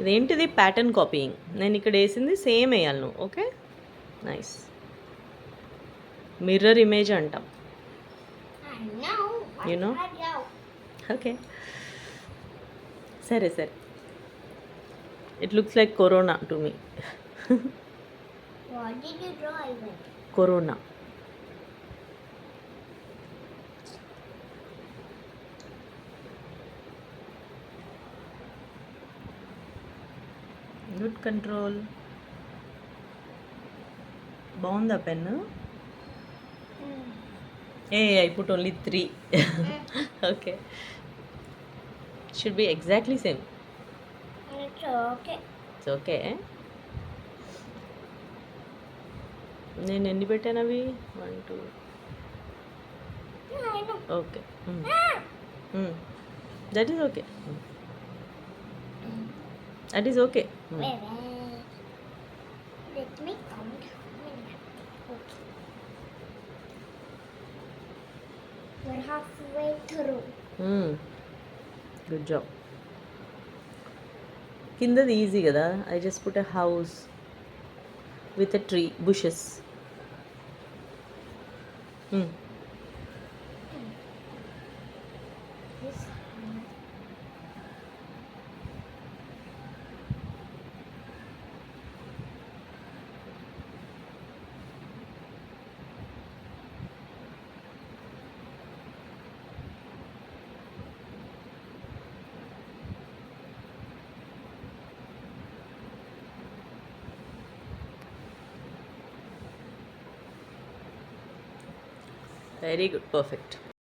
ఇదేంటిది? Pattern copying నేను ఇక్కడ వేసింది సేమ్ వేయాలి నువ్వు ఓకే నైస్ మిర్రర్ ఇమేజ్ అంటాం. Know. ఓకే సరే సరే. It looks like corona to me? Corona good control. బాగుందా pen a I put only three. Okay. Should be exactly same. It's okay నేను ఎన్ని పెట్టాను అవి? One two. Okay! That is okay That is okay Wait, wait. Let me count. Okay. We're halfway through. Good job కిందది easy కదా I just put a house with a tree bushes Hmm. This very good. Perfect.